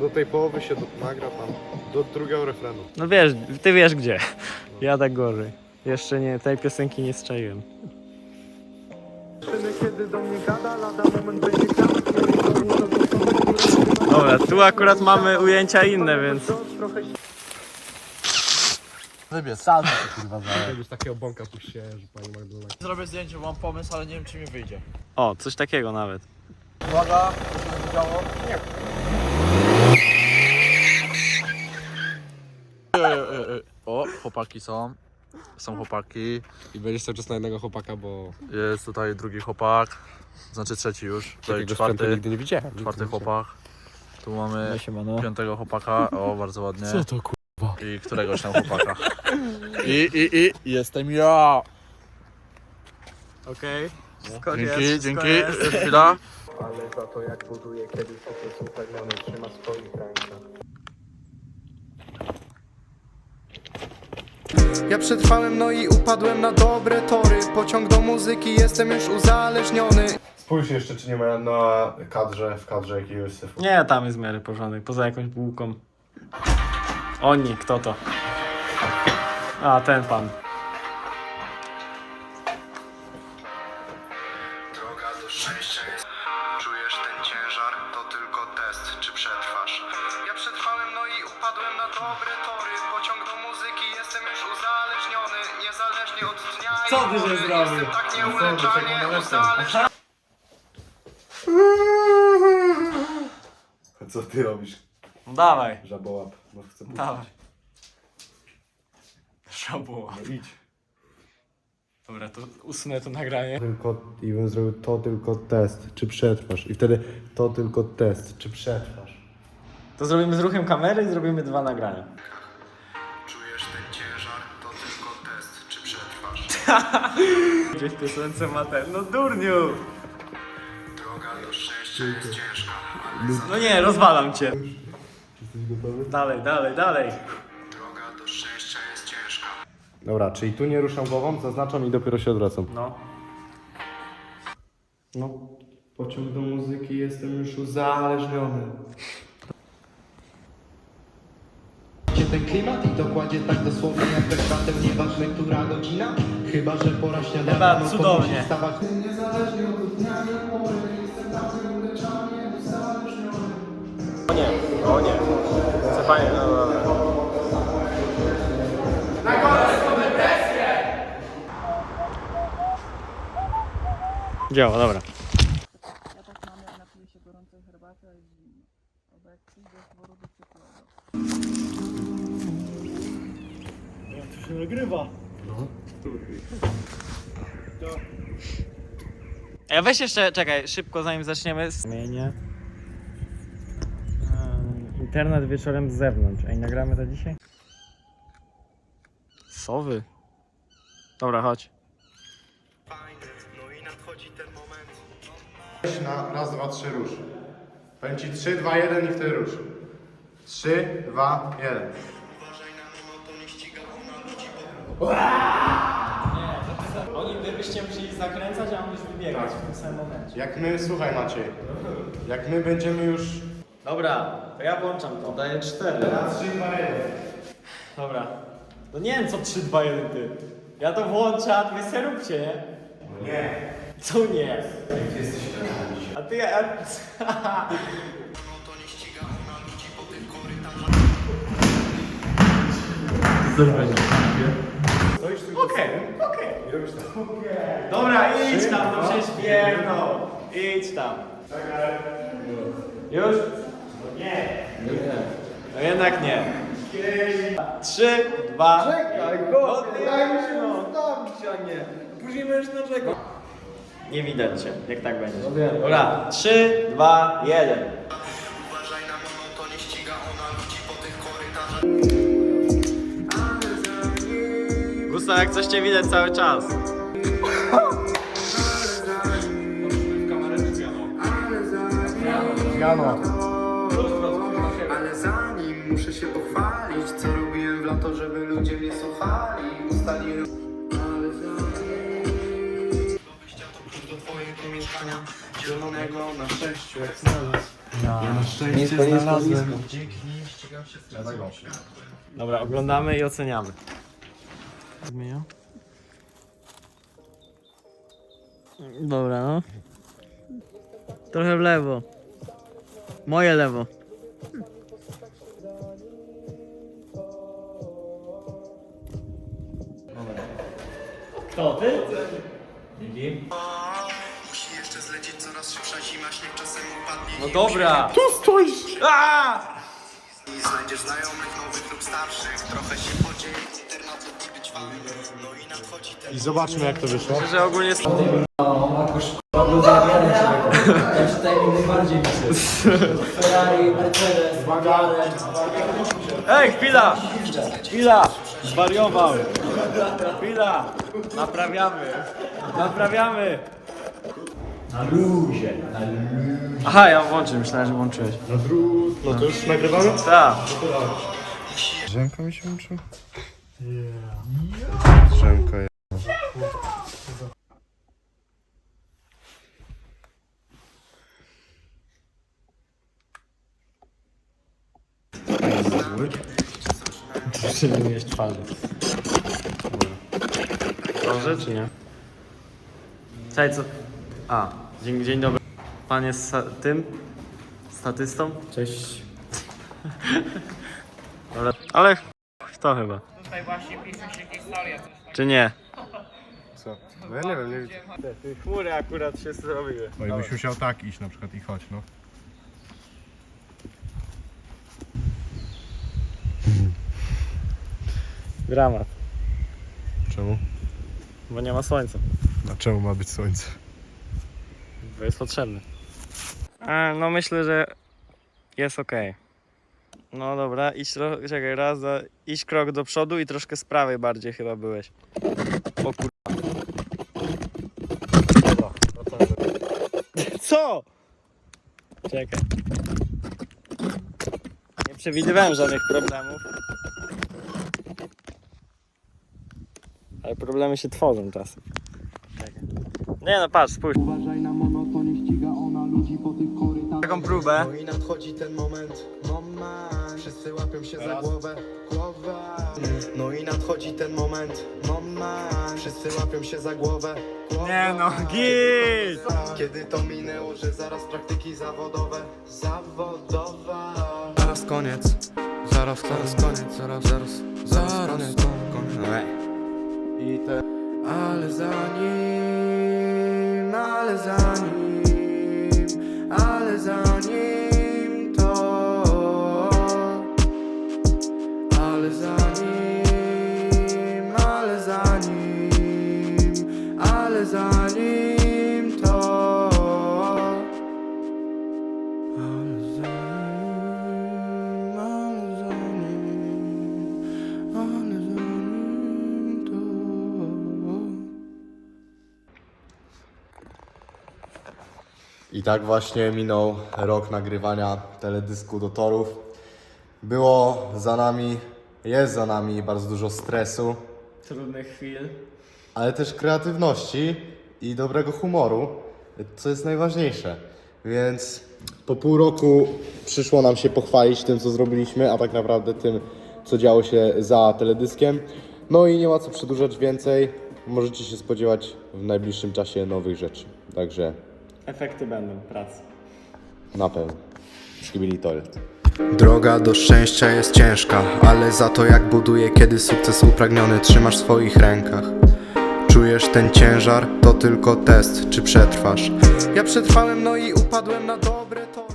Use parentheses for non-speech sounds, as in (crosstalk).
Do tej połowy się do, nagra tam, do drugiego refrenu. No wiesz, ty wiesz gdzie. Ja tak gorzej. Jeszcze nie, tej piosenki nie strzeliłem. Kiedy do mnie gada, lada moment będzie Dobra, tu akurat mamy ujęcia inne, więc... trochę Wybie, sam się kurwa. Jakbyś takiego bąka puściłem, że pani Magdalena Zrobię zdjęcie, mam pomysł, ale nie wiem czy mi wyjdzie. O, coś takiego nawet. Uwaga, co się działo? Nie. O, chłopaki są. Są chłopaki. I będziesz cały czas na jednego chłopaka, bo Jest tutaj drugi chłopak. Znaczy trzeci już. Tutaj takiego sprzętu czwarty, nigdy nie widziałem. czwarty chłopak. Tu mamy Siemano. piątego chłopaka. O, bardzo ładnie. Co to kurwa? I któregoś tam chłopaka. (laughs) I, i, i jestem ja. Okej. Wszystko Dzięki, jest, dzięki. jest. Chwila. Ale za to jak buduje kiedyś to upewniony trzyma w swoich rękach. Ja przetrwałem, no i upadłem na dobre tory Pociąg do muzyki, jestem już uzależniony Spójrz jeszcze, czy nie ma na kadrze, w kadrze jakiegoś syfu. Nie, tam jest w miarę porządek, poza jakąś bułką. Oni, kto to? A, ten pan. Droga do szczęścia jest. Czujesz ten ciężar? To tylko test, czy przetrwasz. Ja przetrwałem, no i upadłem na dobre tory Co ty pory. zrobił? Tak nieuleczalnie Co ty robisz, No dawaj, żabołap? No chcę dawaj. Szabuła. No idź. Dobra, to usunę to nagranie. Tylko, I bym zrobił to tylko test, czy przetrwasz. I wtedy to tylko test, czy przetrwasz. To zrobimy z ruchem kamery i zrobimy dwa nagrania. (laughs) Gdzieś w piosence ma ten, no durniu! Droga do szczęścia jest ciężka. No nie, rozwalam cię. Jesteś gotowy? Dalej, dalej, dalej. Droga do szczęścia jest ciężka. Dobra, czyli tu nie ruszam głową, zaznaczam i dopiero się odwracam. No. No. Pociąg do muzyki, jestem już uzależniony ten klimat i dokładnie tak dosłownie jak bez kratem Nieważne która godzina Chyba, że pora śniadania Chyba no to cudownie. musi wstawać Niezależnie od dnia i pory Jestem tak nieuleczalnie uzależniony O nie, o nie. Chcę panie, no dobra. Działa, dobra. Ja weź jeszcze, czekaj, szybko zanim zaczniemy. Zmienię. Internet wieczorem z zewnątrz. Ej, nagramy to dzisiaj? Sowy. Dobra, chodź. No i nadchodzi ten moment. Na raz, dwa, trzy, rusz. Powiem ci 3, 2, 1 i wtedy rusz. 3, 2, 1. Uważaj na mimo, to nie ściga ona ludzi, Oni wy byście musieli zakręcać, a on już wybiegać w tym samym momencie. Jak my, słuchaj Maciej, jak my będziemy już... Dobra, to ja włączam to. Daję 4. 3, 2, 1. Dobra. No nie wiem co 3, 2, 1 ty. Ja to włączę, a wy se róbcie, nie? Nie. Co nie? A ty, a... no to nie okej. Dobra, idź tam, no przecież pierdol. Idź tam. Już? Nie. No jednak nie. Trzy, dwa... Czekaj, go, daj mi się ustawić, a nie. Później będziesz narzekał. Nie widać cię, jak tak będzie. Dobra, trzy, dwa, jeden. Gustaw, jak coś cię widać cały czas. Jano. Ale zanim muszę się pochwalić Co robiłem w lato, żeby ludzie mnie słuchali Ustaliłem Ale zanim Do twojego mieszkania. Zielonego na sześciu jak znalazł Nisko, nisko, nisko. Dobra, oglądamy i oceniamy. Zmienia. Dobra, no. Trochę w lewo. Moje lewo. Kto, ty? Musi jeszcze zlecieć coraz szybsza zima, śnieg czasem upadnie. No dobra. Tu stoisz! Aaa! I znajdziesz znajomych, nowych lub starszych. Trochę się podzieje, internat lubi być fanem. No i nadchodzi ten I zobaczmy jak to wyszło. Że ogólnie jest... Ej, chwila! Chwila! Zwariował! Chwila! Naprawiamy! Naprawiamy! Na luzie! Aha, ja włączyłem, myślałem, że włączyłeś. Na drut. No to już nagrywamy? Tak. Drzemka mi się łączyła? Drzemka je... Czy nie mieć twarzy? Dobrze, czy nie? Cześć, co? A, dzień, dzień dobry. Pan jest sa- tym? Statystą? Cześć. (laughs) Ale ch- to chyba. Tutaj właśnie pisze się historia. Czy nie? Co? No ja nie wiem, nie widzę. Te chmury akurat się zrobiły. No i byś musiał tak iść na przykład i chodź, no. Dramat, Czemu? bo nie ma słońca. A czemu ma być słońce? Bo jest potrzebny. A, no myślę, że jest ok. No dobra, idź czekaj, raz, idź krok do przodu i troszkę z prawej bardziej chyba byłeś. O kur... Co? Czekaj. Nie przewidywałem żadnych problemów. Ale problemy się tworzą czasem. Czekaj. Nie no patrz, spójrz. Uważaj na monotonie, ściga ona ludzi po tych korytarzach Taką próbę. No i nadchodzi ten moment, moment Wszyscy łapią się za głowę, głowę No i nadchodzi ten moment, moment Wszyscy łapią się za głowę, głowę Nie no, git! Kiedy to minęło, że zaraz praktyki zawodowe. Zawodowe. Zaraz koniec, zaraz, zaraz koniec, zaraz, zaraz, zaraz koniec, koniec. I te... Ale zanim, ale zanim, ale zanim I tak właśnie minął rok nagrywania teledysku do torów. Było za nami, jest za nami bardzo dużo stresu, Trudnych chwil. ale też kreatywności i dobrego humoru, co jest najważniejsze. Więc po pół roku przyszło nam się pochwalić tym, co zrobiliśmy, a tak naprawdę tym, co działo się za teledyskiem. No i nie ma co przedłużać więcej. Możecie się spodziewać w najbliższym czasie nowych rzeczy. Także Efekty będą pracy. na pewno. Skibidi Toilet. Droga do szczęścia jest ciężka, ale za to jak buduje, kiedy sukces upragniony trzymasz w swoich rękach. Czujesz ten ciężar, to tylko test, czy przetrwasz. Ja przetrwałem, no i upadłem na dobre to.